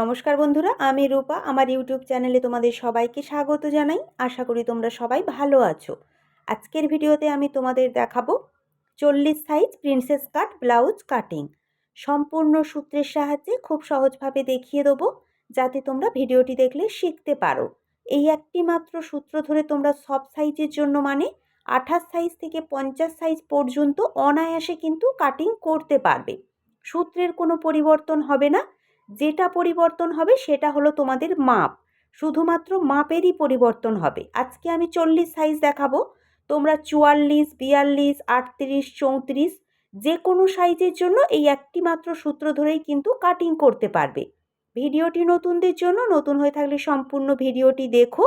নমস্কার বন্ধুরা, আমি রূপা। আমার ইউটিউব চ্যানেলে তোমাদের সবাইকে স্বাগত জানাই। আশা করি তোমরা সবাই ভালো আছো। আজকের ভিডিওতে আমি তোমাদের দেখাবো চল্লিশ size princess cut blouse cutting. সম্পূর্ণ সূত্রের সাহায্যে খুব সহজভাবে দেখিয়ে দেবো, যাতে তোমরা ভিডিওটি দেখলে শিখতে পারো। এই একটি মাত্র সূত্র ধরে তোমরা সব সাইজের জন্য মানে আঠাশ সাইজ থেকে পঞ্চাশ সাইজ পর্যন্ত অনায়াসে কিন্তু কাটিং করতে পারবে। সূত্রের কোনো পরিবর্তন হবে না। যেটা পরিবর্তন হবে সেটা হলো তোমাদের মাপ। শুধুমাত্র মাপেরই পরিবর্তন হবে। আজকে আমি চল্লিশ সাইজ দেখাবো। তোমরা চুয়াল্লিশ, বিয়াল্লিশ, আটত্রিশ, চৌত্রিশ যে কোনো সাইজের জন্য এই একটি মাত্র সূত্র ধরেই কিন্তু কাটিং করতে পারবে। ভিডিওটি নতুনদের জন্য, নতুন হয়ে থাকলে সম্পূর্ণ ভিডিওটি দেখো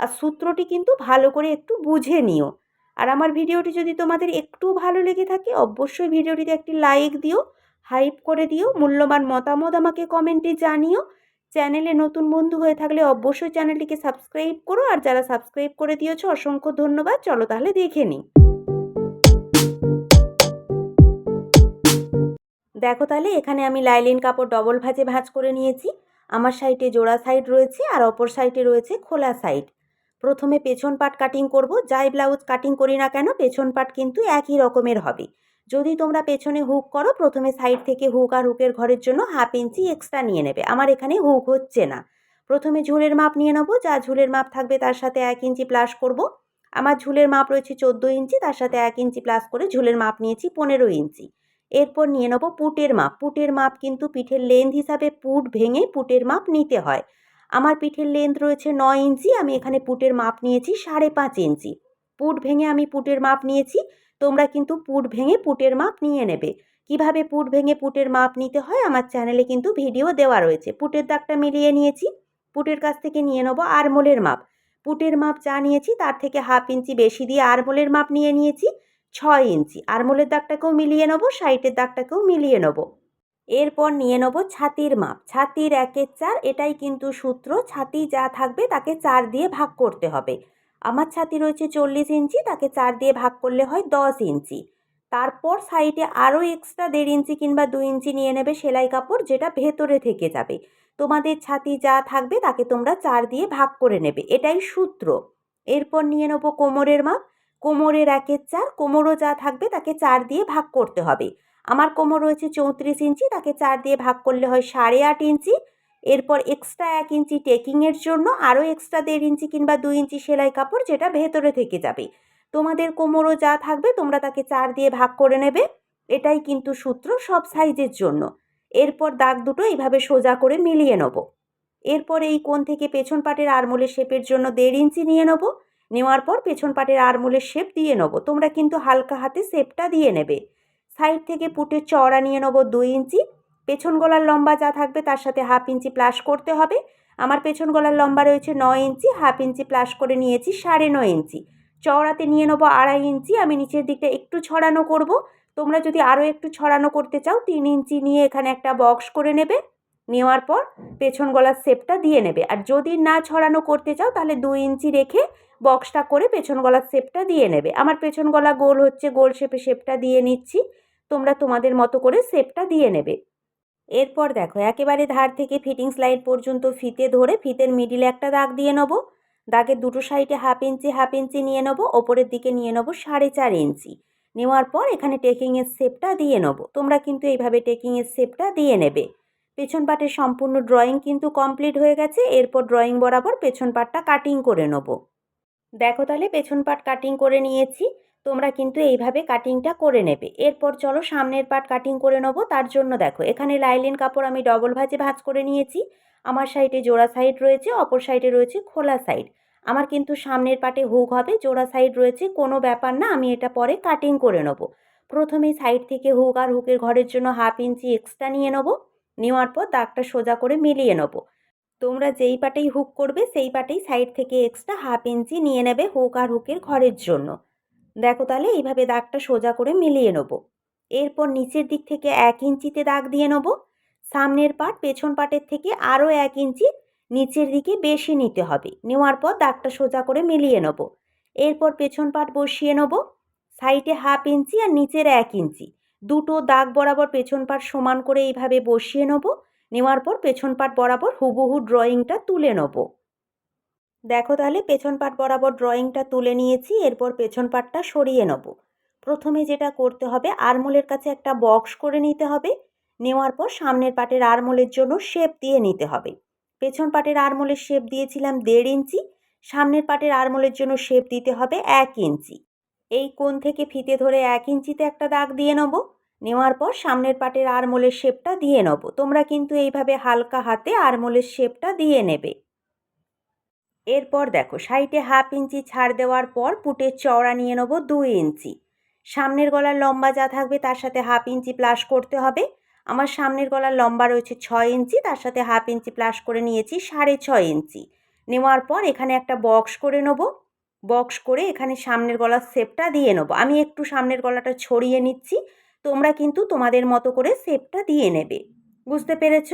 আর সূত্রটি কিন্তু ভালো করে একটু বুঝে নিও। আর আমার ভিডিওটি যদি তোমাদের একটু ভালো লেগে থাকে, অবশ্যই ভিডিওটিতে একটি লাইক দিও। হাইপ করে দিও। মূল্যবান মতামত আমাকে কমেন্টে জানিও। চ্যানেলে নতুন বন্ধু হয়ে থাকলে অবশ্যই চ্যানেলটিকে সাবস্ক্রাইব করো। আর যারা সাবস্ক্রাইব করে দিয়েছ, অসংখ্য ধন্যবাদ। চলো তাহলে দেখে নিই। দেখো তাহলে, এখানে আমি লাইলিন কাপড় ডবল ভাজে ভাঁজ করে নিয়েছি। আমার সাইডে জোড়া সাইড রয়েছে আর অপর সাইডে রয়েছে খোলা সাইড প্রথমে পেছন পাট কাটিং করব। যাই ব্লাউজ কাটিং করি না কেন, পেছন পাট কিন্তু একই রকমের হবে। যদি তোমরা পেছনে হুক করো, প্রথমে সাইড থেকে হুক আর হুকের ঘরের জন্য হাফ ইঞ্চি এক্সট্রা নিয়ে নেবে। আমার এখানে হুক হচ্ছে না। প্রথমে ঝুলের মাপ নিয়ে নেব, যা ঝুলের মাপ থাকবে তার সাথে এক ইঞ্চি প্লাস করব। আমার ঝুলের মাপ রয়েছে চোদ্দ ইঞ্চি তার সাথে এক ইঞ্চি প্লাস করে ঝুলের মাপ নিয়েছি পনেরো ইঞ্চি এরপর নিয়ে নেব পুটের মাপ। পুটের মাপ কিন্তু পিঠের লেন্থ হিসাবে পুট ভেঙে পুটের মাপ নিতে হয়। আমার পিঠের লেন্থ রয়েছে নয় ইঞ্চি আমি এখানে পুটের মাপ নিয়েছি সাড়ে পাঁচ ইঞ্চি পুট ভেঙে আমি পুটের মাপ নিয়েছি তোমরা কিন্তু পুট ভেঙে পুটের মাপ নিয়ে নেবে। কীভাবে পুট ভেঙে পুটের মাপ নিতে হয় আমার চ্যানেলে কিন্তু ভিডিও দেওয়া রয়েছে। পুটের দাগটা মিলিয়ে নিয়েছি। পুটের কাছ থেকে নিয়ে নেব আরমোলের মাপ। পুটের মাপ যা নিয়েছি তার থেকে হাফ ইঞ্চি বেশি দিয়ে আরমোলের মাপ নিয়ে নিয়েছি, ছয় ইঞ্চি। আরমোলের দাগটাকেও মিলিয়ে নেব, সাইটের দাগটাকেও মিলিয়ে নেব। এরপর নিয়ে নেব ছাতির মাপ। ছাতির একের চার, এটাই কিন্তু সূত্র। ছাতি যা থাকবে তাকে চার দিয়ে ভাগ করতে হবে। আমার ছাতি রয়েছে চল্লিশ ইঞ্চি, তাকে চার দিয়ে ভাগ করলে হয় দশ ইঞ্চি। তারপর সাইডে আরও এক্সট্রা দেড় ইঞ্চি কিংবা দু ইঞ্চি নিয়ে নেবে সেলাই কাপড়, যেটা ভেতরে থেকে যাবে। তোমাদের ছাতি যা থাকবে, তাকে তোমরা চার দিয়ে ভাগ করে নেবে। এটাই সূত্র। এরপর নিয়ে নেব কোমরের মাপ। কোমরের একের চার, কোমরও যা থাকবে, তাকে চার দিয়ে ভাগ করতে হবে। আমার কোমর রয়েছে চৌত্রিশ ইঞ্চি, তাকে চার দিয়ে ভাগ করলে হয় সাড়ে আট ইঞ্চি। এরপর এক্সট্রা এক ইঞ্চি টেকিংয়ের জন্য আরও এক্সট্রা দেড় ইঞ্চি কিংবা দু ইঞ্চি সেলাই কাপড় যেটা ভেতরে থেকে যাবে। তোমাদের কোমরও যা থাকবে তোমরা তাকে চার দিয়ে ভাগ করে নেবে। এটাই কিন্তু সূত্র সব সাইজের জন্য। এরপর দাগ দুটো এইভাবে সোজা করে মিলিয়ে নেব। এরপর এই কোণ থেকে পেছন পাটের আরমোলের শেপের জন্য দেড় ইঞ্চি নিয়ে নেব। নেওয়ার পর পেছন পাটের আরমোলের শেপ দিয়ে নেব। তোমরা কিন্তু হালকা হাতে শেপটা দিয়ে নেবে। সাইড থেকে পুটের চওড়া নিয়ে নেব দুই ইঞ্চি। পেছন গলার লম্বা যা থাকবে তার সাথে হাফ ইঞ্চি প্লাস করতে হবে। আমার পেছন গলার লম্বা রয়েছে নয় ইঞ্চি, হাফ ইঞ্চি প্লাস করে নিয়েছি সাড়ে নয় ইঞ্চি। চওড়াতে নিয়ে নেব আড়াই ইঞ্চি, আমি নিচের দিকটা একটু ছড়ানো করব। তোমরা যদি আরও একটু ছড়ানো করতে চাও, তিন ইঞ্চি নিয়ে এখানে একটা বক্স করে নেবে। নেওয়ার পর পেছন গলার শেপটা দিয়ে নেবে। আর যদি না ছড়ানো করতে চাও, তাহলে দুই ইঞ্চি রেখে বক্সটা করে পেছন গলার শেপটা দিয়ে নেবে। আমার পেছন গলা গোল হচ্ছে, গোল শেপে শেপটা দিয়ে নিচ্ছি। তোমরা তোমাদের মতো করে শেপটা দিয়ে নেবে। এরপর দেখো, একেবারে ধার থেকে ফিটিংস লাইন পর্যন্ত ফিতে ধরে ফিতের মিডিলে একটা দাগ দিয়ে নেব। দাগের দুটো সাইডে হাফ ইঞ্চি হাফ ইঞ্চি নিয়ে নেব, ওপরের দিকে নিয়ে নেব সাড়ে চার ইঞ্চি নেওয়ার পর এখানে টেকিংয়ের শেপটা দিয়ে নেব। তোমরা কিন্তু এইভাবে টেকিংয়ের শেপটা দিয়ে নেবে। পেছন পাটের সম্পূর্ণ ড্রয়িং কিন্তু কমপ্লিট হয়ে গেছে। এরপর ড্রয়িং বরাবর পেছন পাটটা কাটিং করে নেব। দেখো তাহলে পেছন পাট কাটিং করে নিয়েছি। তোমরা কিন্তু এইভাবে কাটিংটা করে নেবে। এরপর চলো সামনের পাট কাটিং করে নেব, তার জন্য দেখো, এখানে লাইলিন কাপড় আমি ডবল ভাজে ভাজ করে নিয়েছি। আমার সাইডে জোড়া সাইড রয়েছে, অপর সাইডে রয়েছে খোলা সাইড আমার কিন্তু সামনের পাটে হুক হবে, জোড়া সাইড রয়েছে, কোনো ব্যাপার না, আমি এটা পরে কাটিং করে নেব। প্রথমেই সাইড থেকে হুক আর হুকের ঘরের জন্য হাফ ইঞ্চি এক্সট্রা নিয়ে নেব, নেওয়ার পর দাগটা সোজা করে মিলিয়ে নেব। তোমরা যেই পাটেই হুক করবে, সেই পাটেই সাইড থেকে এক্সট্রা হাফ ইঞ্চি নিয়ে নেবে হুক আর হুকের ঘরের জন্য। দেখো তাহলে এইভাবে দাগটা সোজা করে মিলিয়ে নেব। এরপর নিচের দিক থেকে এক ইঞ্চিতে দাগ দিয়ে নেব। সামনের পাট পেছন পাটের থেকে আরও এক ইঞ্চি নিচের দিকে বেশি নিতে হবে। নেওয়ার পর দাগটা সোজা করে মিলিয়ে নেব। এরপর পেছন পাট বসিয়ে নেব। সাইডে হাফ ইঞ্চি আর নিচের এক ইঞ্চি। দুটো দাগ বরাবর পেছন পাট সমান করে এইভাবে বসিয়ে নেব। নেওয়ার পর পেছন পাট বরাবর হুবহু ড্রয়িংটা তুলে নেব। দেখো তাহলে পেছন পাট বরাবর ড্রয়িংটা তুলে নিয়েছি, এরপর পেছন পাটটা সরিয়ে নেব। প্রথমে যেটা করতে হবে, আরমোলের কাছে একটা বক্স করে নিতে হবে, নেওয়ার পর সামনের পাটের আরমোলের জন্য শেপ দিয়ে নিতে হবে। পেছন পাটের আরমোলের শেপ দিয়েছিলাম দেড় ইঞ্চি, সামনের পাটের আরমোলের জন্য শেপ দিতে হবে এক ইঞ্চি। এই কোণ থেকে ফিতে ধরে এক ইঞ্চিতে একটা দাগ দিয়ে নেব, নেওয়ার পর সামনের পাটের আরমোলের শেপটা দিয়ে নেব। তোমরা কিন্তু এইভাবে হালকা হাতে আরমোলের শেপটা দিয়ে নেবে। এরপর দেখো, সাইডে হাফ ইঞ্চি ছাড় দেওয়ার পর পুটের চওড়া নিয়ে নেব দুই ইঞ্চি। সামনের গলার লম্বা যা থাকবে তার সাথে হাফ ইঞ্চি প্লাস করতে হবে। আমার সামনের গলার লম্বা রয়েছে ছয় ইঞ্চি, তার সাথে হাফ ইঞ্চি প্লাস করে নিয়েছি সাড়ে ছয় ইঞ্চি। নেওয়ার পর এখানে একটা বক্স করে নেব। বক্স করে এখানে সামনের গলার শেপটা দিয়ে নেব। আমি একটু সামনের গলাটা ছড়িয়ে নিচ্ছি, তোমরা কিন্তু তোমাদের মতো করে শেপটা দিয়ে নেবে। বুঝতে পেরেছ?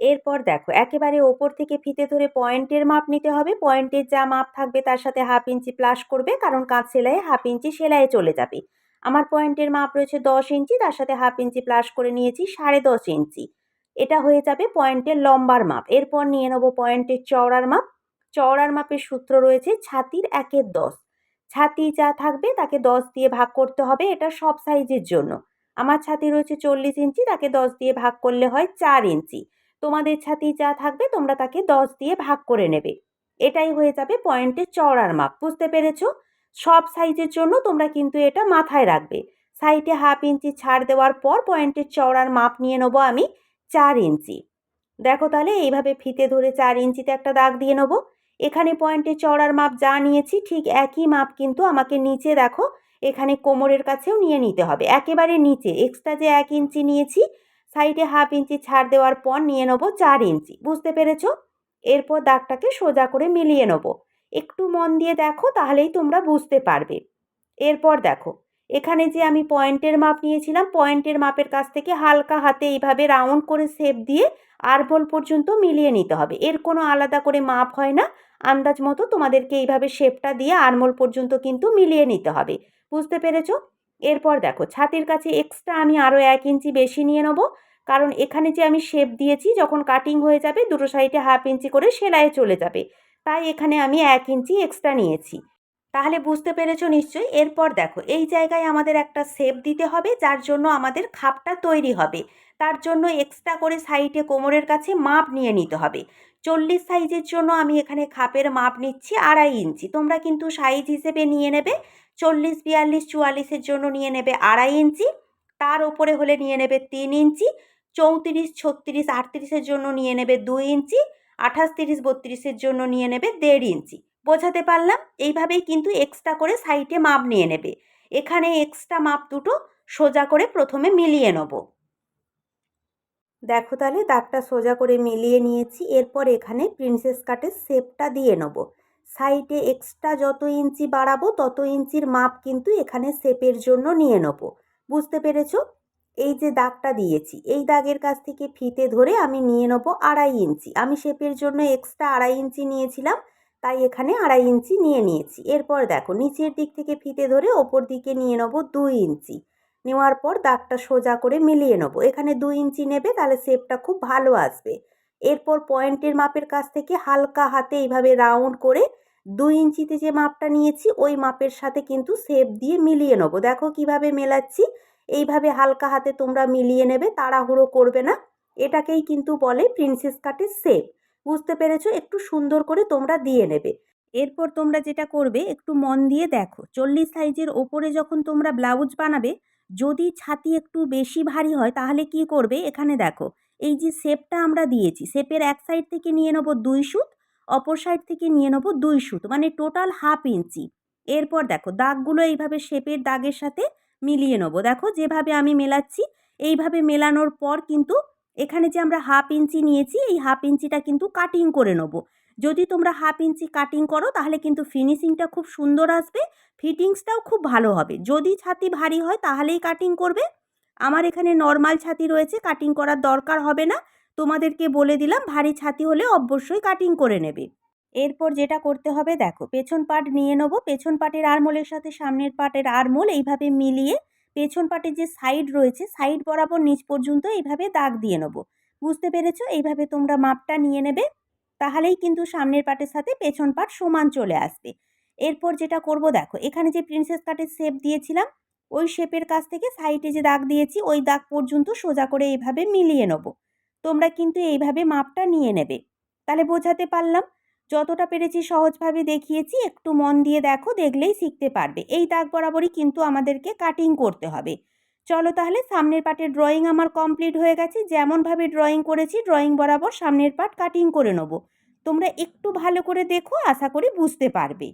এরপর দেখো, একেবারে ওপর থেকে ফিতে ধরে পয়েন্টের মাপ নিতে হবে। পয়েন্টের যা মাপ থাকবে তার সাথে হাফ ইঞ্চি প্লাস করবে, কারণ কাঁচ সেলাইয়ে হাফ ইঞ্চি সেলাইয়ে চলে যাবে। আমার পয়েন্টের মাপ রয়েছে দশ ইঞ্চি তার সাথে হাফ ইঞ্চি প্লাস করে নিয়েছি সাড়ে দশ ইঞ্চি এটা হয়ে যাবে পয়েন্টের লম্বার মাপ। এরপর নিয়ে নেব পয়েন্টের চওড়ার মাপ। চওড়ার মাপের সূত্র রয়েছে ছাতির একের দশ। ছাতি যা থাকবে তাকে দশ দিয়ে ভাগ করতে হবে, এটা সব সাইজের জন্য। আমার ছাতি রয়েছে চল্লিশ ইঞ্চি তাকে দশ দিয়ে ভাগ করলে হয় চার ইঞ্চি তোমাদের ছাতি যা থাকবে তোমরা তাকে দশ দিয়ে ভাগ করে নেবে। এটাই হয়ে যাবে পয়েন্টের চওড়ার মাপ, বুঝতে পেরেছ? সব সাইজের জন্য তোমরা কিন্তু এটা মাথায় রাখবে। সাইডে হাফ ইঞ্চি ছাড় দেওয়ার পর পয়েন্টের চওড়ার মাপ নিয়ে নেব আমি চার ইঞ্চি। দেখো তাহলে এইভাবে ফিতে ধরে চার ইঞ্চিতে একটা দাগ দিয়ে নেব। এখানে পয়েন্টের চওড়ার মাপ যা নিয়েছি, ঠিক একই মাপ কিন্তু আমাকে নিচে দেখো, এখানে কোমরের কাছেও নিয়ে নিতে হবে। একেবারে নিচে এক্সট্রা যে এক ইঞ্চি নিয়েছি সাইডে হাফ ইঞ্চি ছাড় দেওয়ার পর নিয়ে নেব চার ইঞ্চি। বুঝতে পেরেছ? এরপর দাগটাকে সোজা করে মিলিয়ে নেব। একটু মন দিয়ে দেখো, তাহলেই তোমরা বুঝতে পারবে। এরপর দেখো, এখানে যে আমি পয়েন্টের মাপ নিয়েছিলাম, পয়েন্টের মাপের কাছ থেকে হালকা হাতে এইভাবে রাউন্ড করে শেপ দিয়ে আরবল পর্যন্ত মিলিয়ে নিতে হবে। এর কোনো আলাদা করে মাপ হয় না। আন্দাজ মতো তোমাদেরকে এইভাবে শেপটা দিয়ে আরমোল পর্যন্ত কিন্তু মিলিয়ে নিতে হবে। বুঝতে পেরেছ? এরপর দেখো, ছাতির কাছে এক্সট্রা আমি আরও এক ইঞ্চি বেশি নিয়ে নেব। কারণ এখানে যে আমি শেপ দিয়েছি, যখন কাটিং হয়ে যাবে, দুটো সাইডে হাফ ইঞ্চি করে সেলাইয়ে চলে যাবে। তাই এখানে আমি এক ইঞ্চি এক্সট্রা নিয়েছি। তাহলে বুঝতে পেরেছ নিশ্চয়ই? এরপর দেখো, এই জায়গায় আমাদের একটা শেপ দিতে হবে, যার জন্য আমাদের খাপটা তৈরি হবে। তার জন্য এক্সট্রা করে সাইডে কোমরের কাছে মাপ নিয়ে নিতে হবে। চল্লিশ সাইজের জন্য আমি এখানে খাপের মাপ নিচ্ছি আড়াই ইঞ্চি। তোমরা কিন্তু সাইজ হিসেবে নিয়ে নেবে। চল্লিশ, বিয়াল্লিশ চুয়াল্লিশের জন্য নিয়ে নেবে আড়াই ইঞ্চি, তার ওপরে হলে নিয়ে নেবে তিন ইঞ্চি, চৌত্রিশ, ছত্রিশ আটত্রিশের জন্য নিয়ে নেবে দুই ইঞ্চি, আঠাশ, তিরিশ বত্রিশের জন্য নিয়ে নেবে দেড় ইঞ্চি। বোঝাতে পারলাম? এইভাবেই কিন্তু এক্সট্রা করে সাইডে মাপ নিয়ে নেবে। এখানে এক্সট্রা মাপ দুটো সোজা করে প্রথমে মিলিয়ে নেব। দেখো তাহলে দাগটা সোজা করে মিলিয়ে নিয়েছি, এরপর এখানে প্রিন্সেস কাটের শেপটা দিয়ে নেব। সাইডে এক্সট্রা যত ইঞ্চি বাড়াবো, তত ইঞ্চির মাপ কিন্তু এখানে শেপের জন্য নিয়ে নেব। বুঝতে পেরেছ? এই যে দাগটা দিয়েছি, এই দাগের কাছ থেকে ফিতে ধরে আমি নিয়ে নেব আড়াই ইঞ্চি। আমি শেপের জন্য এক্সট্রা আড়াই ইঞ্চি নিয়েছিলাম, তাই এখানে আড়াই ইঞ্চি নিয়ে নিয়েছি। এরপর দেখো, নিচের দিক থেকে ফিতে ধরে ওপর দিকে নিয়ে নেব দুই ইঞ্চি। নেওয়ার পর দাগটা সোজা করে মিলিয়ে নেব। এখানে দুই ইঞ্চি নেবে, তাহলে শেপটা খুব ভালো আসবে। এরপর পয়েন্টের মাপের কাছ থেকে হালকা হাতে এইভাবে রাউন্ড করে দুই ইঞ্চিতে যে মাপটা নিয়েছি, ওই মাপের সাথে কিন্তু শেপ দিয়ে মিলিয়ে নেব। দেখো কীভাবে মেলাচ্ছি। এইভাবে হালকা হাতে তোমরা মিলিয়ে নেবে, তাড়াহুড়ো করবে না। এটাকেই কিন্তু বলে প্রিন্সেস কাটের শেপ। বুঝতে পেরেছ? একটু সুন্দর করে তোমরা দিয়ে নেবে। এরপর তোমরা যেটা করবে, একটু মন দিয়ে দেখো। চল্লিশ সাইজের ওপরে যখন তোমরা ব্লাউজ বানাবে, যদি ছাতি একটু বেশি ভারী হয়, তাহলে কি করবে? এখানে দেখো। এই যে শেপটা আমরা দিয়েছি, শেপের এক সাইড থেকে নিয়ে নেব দুই সুত, অপর সাইড থেকে নিয়ে নেব দুই সুত মানে টোটাল হাফ ইঞ্চি এরপর দেখো দাগগুলো এইভাবে শেপের দাগের সাথে মিলিয়ে নেব। দেখো যেভাবে আমি মেলাচ্ছি, এইভাবে মেলানোর পর কিন্তু এখানে যে আমরা হাফ ইঞ্চি নিয়েছি, এই হাফ ইঞ্চিটা কিন্তু কাটিং করে নেব। যদি তোমরা হাফ ইঞ্চি কাটিং করো, তাহলে কিন্তু ফিনিশিংটা খুব সুন্দর আসবে ফিটিংসটাও খুব ভালো হবে। যদি ছাতি ভারী হয়, তাহলেই কাটিং করবে। আমার এখানে নর্মাল ছাতি রয়েছে কাটিং করার দরকার হবে না। তোমাদেরকে বলে দিলাম, ভারী ছাতি হলে অবশ্যই কাটিং করে নেবে। এরপর যেটা করতে হবে, দেখো, পেছন পাট নিয়ে নেব। পেছন পাটের আরমোলের সাথে সামনের পাটের আরমোল এইভাবে মিলিয়ে পেছন পাটের যে সাইড রয়েছে সাইড বরাবর নিচ পর্যন্ত এইভাবে দাগ দিয়ে নেব। বুঝতে পেরেছ? এইভাবে তোমরা মাপটা নিয়ে নেবে, তাহলেই কিন্তু সামনের পাটের সাথে পেছন পাট সমান চলে আসবে। এরপর যেটা করব, দেখো, এখানে যে প্রিন্সেস কাটের শেপ দিয়েছিলাম ওই শেপের কাছ থেকে সাইডে যে দাগ দিয়েছি, ওই দাগ পর্যন্ত সোজা করে এইভাবে মিলিয়ে নেব। তোমরা কিন্তু এইভাবে মাপটা নিয়ে নেবে। তাহলে বোঝাতে পারলাম, যতটা পেরেছি সহজভাবে দেখিয়েছি, একটু মন দিয়ে দেখো, দেখলেই শিখতে পারবে। এই দাগ বরাবরই কিন্তু আমাদেরকে কাটিং করতে হবে। চলো তাহলে সামনের পাটের ড্রয়িং আমার কমপ্লিট হয়ে গেছে। যেমনভাবে ড্রয়িং করেছি ড্রয়িং বরাবর সামনের পাট কাটিং করে নেব। তোমরা একটু ভালো করে দেখো, আশা করি বুঝতে পারবে।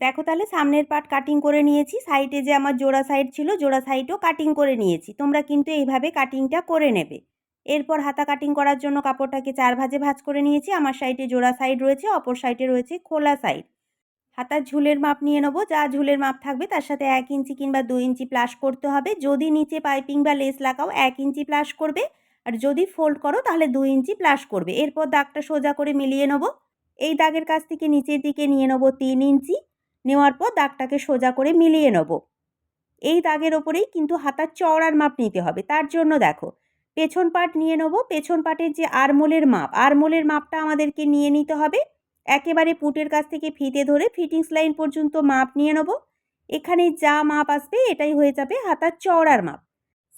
দেখো তাহলে সামনের পাট কাটিং করে নিয়েছি। সাইডে যে আমার জোড়া সাইড ছিল, জোড়া সাইডও কাটিং করে নিয়েছি। তোমরা কিন্তু এইভাবে কাটিংটা করে নেবে। এরপর হাতা কাটিং করার জন্য কাপড়টাকে চার ভাজে ভাজ করে নিয়েছি। আমার সাইডে জোড়া সাইড রয়েছে, অপর সাইডে রয়েছে খোলা সাইড হাতার ঝুলের মাপ নিয়ে নেব। যা ঝুলের মাপ থাকবে তার সাথে এক ইঞ্চি কিংবা দুই ইঞ্চি প্লাস করতে হবে। যদি নিচে পাইপিং বা লেস লাগাও, এক ইঞ্চি প্লাস করবে। আর যদি ফোল্ড করো, তাহলে দুই ইঞ্চি প্লাস করবে। এরপর দাগটা সোজা করে মিলিয়ে নেব। এই দাগের কাছ থেকে নিচের দিকে নিয়ে নেব তিন ইঞ্চি। নেওয়ার পর দাগটাকে সোজা করে মিলিয়ে নেব। এই দাগের ওপরেই কিন্তু হাতার চওড়ার মাপ নিতে হবে। তার জন্য দেখো, পেছন পাট নিয়ে নেব। পেছন পাটের যে আরমোলের মাপ, আরমোলের মাপটা আমাদেরকে নিয়ে নিতে হবে। একেবারে পুটের কাছ থেকে ফিতে ধরে ফিটিংস লাইন পর্যন্ত মাপ নিয়ে নেব। এখানে যা মাপ আসবে এটাই হয়ে যাবে হাতার চওড়ার মাপ।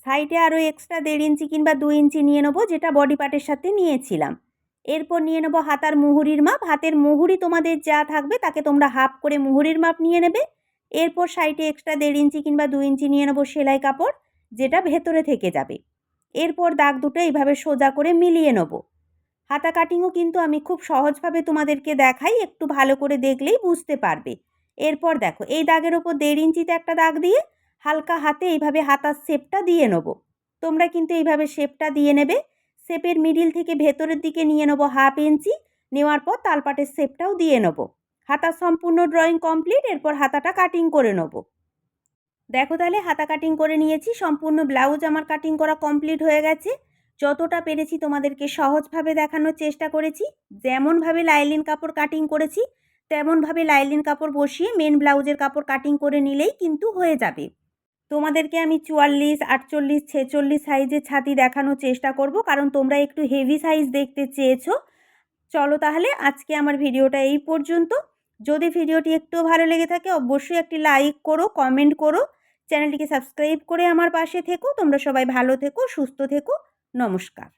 সাইডে আরও এক্সট্রা দেড় ইঞ্চি কিংবা দুই ইঞ্চি নিয়ে নেব, যেটা বডি পার্টের সাথে নিয়েছিলাম। এরপর নিয়ে নেব হাতার মুহুরির মাপ। হাতের মুহুরি তোমাদের যা থাকবে তাকে তোমরা হাফ করে মুহুরির মাপ নিয়ে নেবে। এরপর সাইডে এক্সট্রা দেড় ইঞ্চি কিংবা দুই ইঞ্চি নিয়ে নেব সেলাই কাপড়, যেটা ভেতরে থেকে যাবে। এরপর দাগ দুটো এইভাবে সোজা করে মিলিয়ে নেব। হাতা কাটিংও কিন্তু আমি খুব সহজভাবে তোমাদেরকে দেখাই, একটু ভালো করে দেখলেই বুঝতে পারবে। এরপর দেখো, এই দাগের ওপর দেড় ইঞ্চিতে একটা দাগ দিয়ে হালকা হাতে এইভাবে হাতার শেপটা দিয়ে নেব। তোমরা কিন্তু এইভাবে শেপটা দিয়ে নেবে। শেপের মিডিল থেকে ভেতরের দিকে নিয়ে নেব হাফ ইঞ্চি, নেওয়ার পর তালপাটের শেপটাও দিয়ে নেব। হাতা সম্পূর্ণ ড্রয়িং কমপ্লিট, এরপর হাতাটা কাটিং করে নেব। দেখো তাহলে, হাতা কাটিং করে নিয়েছি, সম্পূর্ণ ব্লাউজ আমার কাটিং করা কমপ্লিট হয়ে গেছে। যতটা পেরেছি তোমাদেরকে সহজভাবে দেখানোর চেষ্টা করেছি। যেমনভাবে লাইলিন কাপড় কাটিং করেছি, তেমনভাবে লাইলিন কাপড় বসিয়ে, মেন ব্লাউজের কাপড় কাটিং করে নিলেই কিন্তু হয়ে যাবে। তোমাদেরকে আমি চুয়াল্লিশ, আটচল্লিশ, ছেচল্লিশ সাইজের ছাতি দেখানোর চেষ্টা করব, কারণ তোমরা একটু হেভি সাইজ দেখতে চেয়েছো। চলো তাহলে আজকে আমার ভিডিওটা এই পর্যন্ত। যদি ভিডিওটি একটু ভালো লেগে থাকে, অবশ্যই একটি লাইক করো কমেন্ট করো, চ্যানেলটিকে সাবস্ক্রাইব করে আমার পাশে থেকো। তোমরা সবাই ভালো থেকো, সুস্থ থেকো। নমস্কার।